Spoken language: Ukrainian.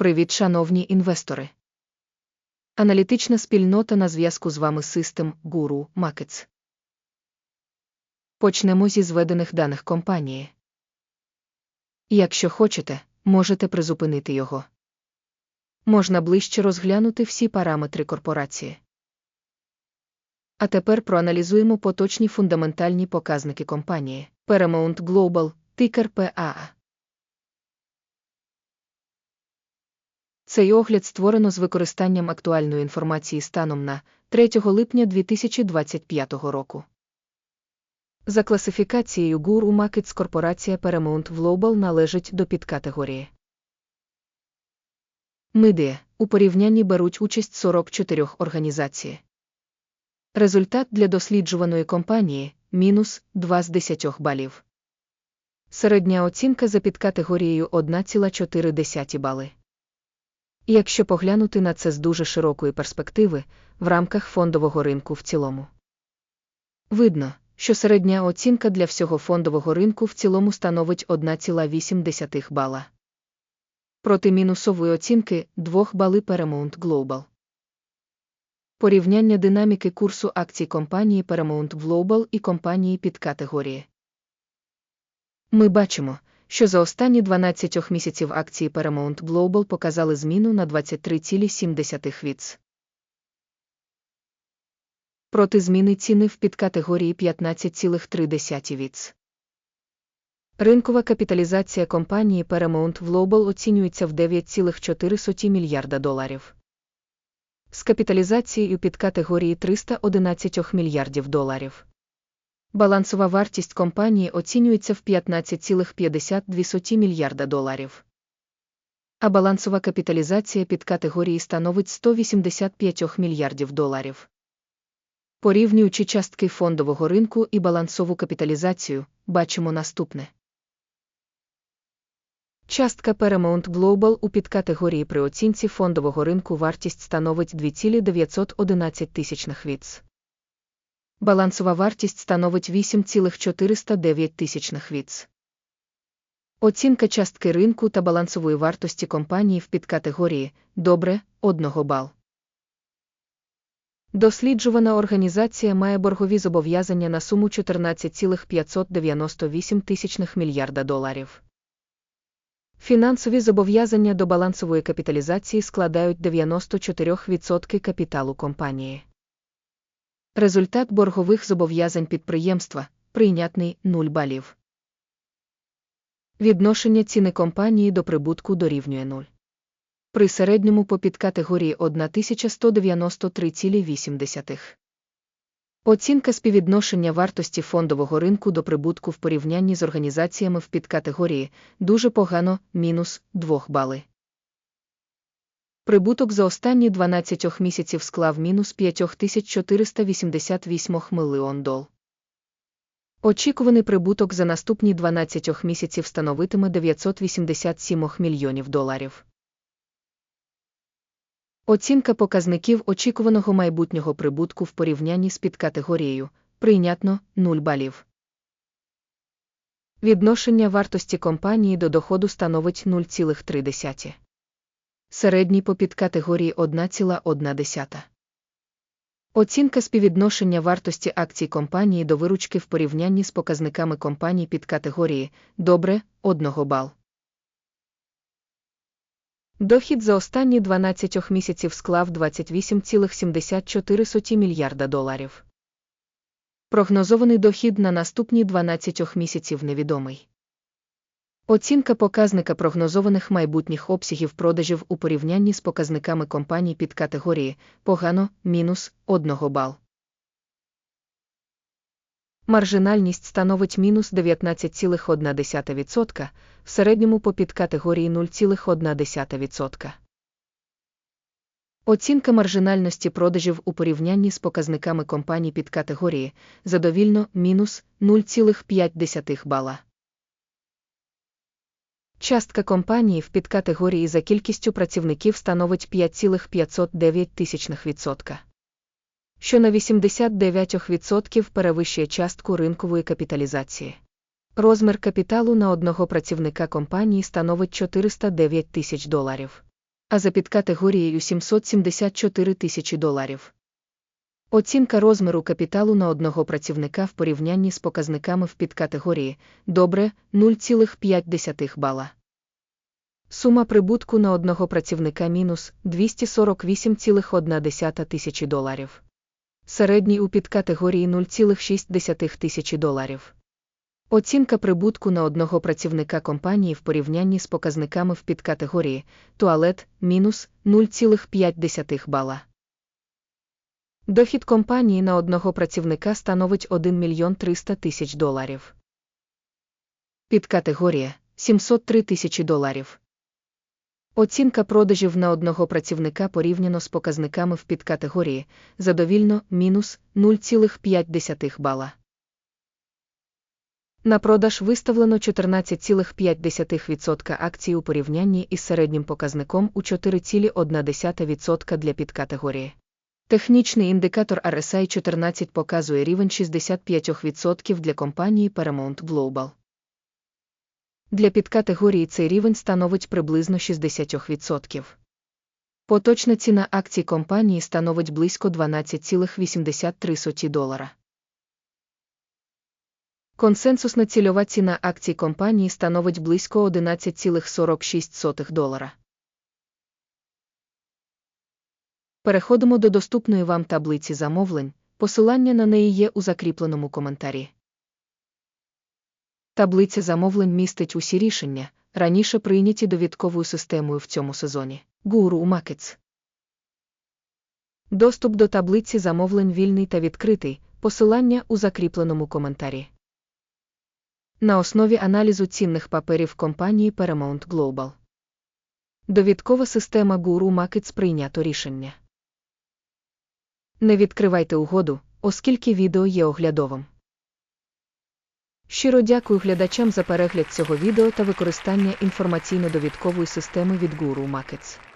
Привіт, шановні інвестори. Аналітична спільнота на зв'язку з вами System Guru Markets. Почнемо зі зведених даних компанії. Якщо хочете, можете призупинити його. Можна ближче розглянути всі параметри корпорації. А тепер проаналізуємо поточні фундаментальні показники компанії Paramount Global, тикер PAA. Цей огляд створено з використанням актуальної інформації станом на 3 липня 2025 року. За класифікацією Guru Markets корпорація Paramount Global належить до підкатегорії. Медіа у порівнянні беруть участь 44 організацій. Результат для досліджуваної компанії мінус 2 з 10 балів. Середня оцінка за підкатегорією 1,4 бали. Якщо поглянути на це з дуже широкої перспективи, в рамках фондового ринку в цілому. Видно, що середня оцінка для всього фондового ринку в цілому становить 1,8 бала. Проти мінусової оцінки 2 бали Paramount Global. Порівняння динаміки курсу акцій компанії Paramount Global і компанії під категорії. Ми бачимо, що за останні 12 місяців акції Paramount Global показали зміну на 23,7 віц. Проти зміни ціни в підкатегорії 15,3 віц. Ринкова капіталізація компанії Paramount Global оцінюється в 9,4 мільярда доларів. З капіталізацією під категорії 311 мільярдів доларів. Балансова вартість компанії оцінюється в 15,52 мільярда доларів. А балансова капіталізація під категорії становить 185 мільярдів доларів. Порівнюючи частки фондового ринку і балансову капіталізацію, бачимо наступне. Частка Paramount Global у підкатегорії при оцінці фондового ринку вартість становить 2,911 тисячних віц. Балансова вартість становить 8,409 тисячних віц. Оцінка частки ринку та балансової вартості компанії в підкатегорії добре 1 бал. Досліджувана організація має боргові зобов'язання на суму 14,598 тисячних мільярда доларів. Фінансові зобов'язання до балансової капіталізації складають 94% капіталу компанії. Результат боргових зобов'язань підприємства прийнятний 0 балів. Відношення ціни компанії до прибутку дорівнює 0. При середньому по підкатегорії 1193,8. Оцінка співвідношення вартості фондового ринку до прибутку в порівнянні з організаціями в підкатегорії дуже погано мінус 2 бали. Прибуток за останні 12 місяців склав мінус 5488 мільйон дол. Очікуваний прибуток за наступні 12 місяців становитиме 987 мільйонів доларів. Оцінка показників очікуваного майбутнього прибутку в порівнянні з підкатегорією прийнятно 0 балів. Відношення вартості компанії до доходу становить 0,3. Середній по підкатегорії 1,1. Оцінка співвідношення вартості акцій компанії до виручки в порівнянні з показниками компаній під категорії добре 1 бал. Дохід за останні 12 місяців склав 28,74 мільярда доларів. Прогнозований дохід на наступні 12 місяців невідомий. Оцінка показника прогнозованих майбутніх обсягів продажів у порівнянні з показниками компаній під категорії погано мінус 1 бал. Маржинальність становить мінус 19,1%, в середньому по підкатегорії 0,1%. Оцінка маржинальності продажів у порівнянні з показниками компаній під категорії задовільно мінус 0,5 бала. Частка компанії в підкатегорії за кількістю працівників становить 5,509%, що на 89% перевищує частку ринкової капіталізації. Розмір капіталу на одного працівника компанії становить 409 тисяч доларів. а за підкатегорією 774 тисячі доларів. Оцінка розміру капіталу на одного працівника в порівнянні з показниками в підкатегорії добре 0,5 бала. Сума прибутку на одного працівника мінус 248,1 тисячі доларів. Середній у підкатегорії 0,6 тисячі доларів. Оцінка прибутку на одного працівника компанії в порівнянні з показниками в підкатегорії туалет мінус 0,5 бала. Дохід компанії на одного працівника становить 1 мільйон 300 тисяч доларів. Підкатегорія 703 тисячі доларів. Оцінка продажів на одного працівника порівняно з показниками в підкатегорії задовільно мінус 0,5 бала. На продаж виставлено 14,5% акцій у порівнянні із середнім показником у 4,1% для підкатегорії. Технічний індикатор RSI 14 показує рівень 65% для компанії Paramount Global. Для підкатегорії цей рівень становить приблизно 60%. Поточна ціна акцій компанії становить близько 12,83 долара. Консенсусна цільова ціна акцій компанії становить близько 11,46 долара. Переходимо до доступної вам таблиці замовлень, посилання на неї є у закріпленому коментарі. Таблиця замовлень містить усі рішення, раніше прийняті довідковою системою в цьому сезоні. Guru Markets. Доступ до таблиці замовлень вільний та відкритий, посилання у закріпленому коментарі. На основі аналізу цінних паперів компанії Paramount Global. Довідкова система Guru Markets прийнято рішення. Не відкривайте угоду, оскільки відео є оглядовим. Щиро дякую глядачам за перегляд цього відео та використання інформаційно-довідкової системи від Guru Markets.